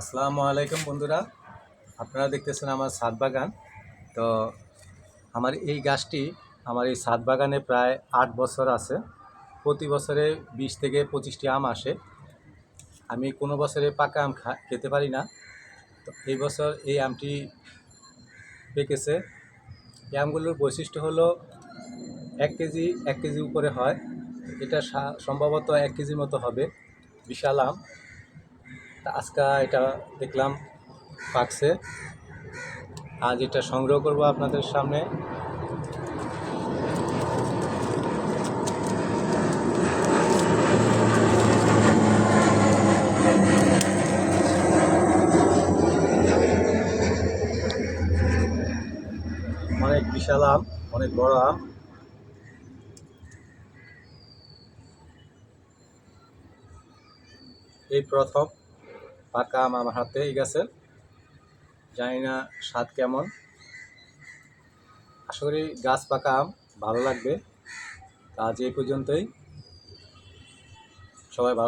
আসসালামু আলাইকুম বন্ধুরা। আপনারা দেখতেছেন আমার ছাদ বাগান। তো আমার এই গাছটি আমার এই ছাদ বাগানে প্রায় আট বছর আছে। প্রতি বছরে বিশ থেকে পঁচিশটি আম আসে। আমি কোনো বছরে পাকা আম খেতে পারি না। তো এই বছর এই আমটি পেকেছে। এই আমগুলোর বৈশিষ্ট্য হলো এক কেজি এক কেজি উপরে হয়। এটা সম্ভবত এক কেজির মতো হবে। বিশাল আম। আজকে এটা দেখলাম পাকছে। আজ এটা সংগ্রহ করব আপনাদের সামনে। অনেক বিশাল আম, অনেক বড় আম। এই প্রথম পাকা আম আমার হাতে এই গাছের জানি না স্বাদ কেমন। আশা করি গাছ পাকা আম ভালো লাগবে। কাজ এই পর্যন্তই। সবাই ভালো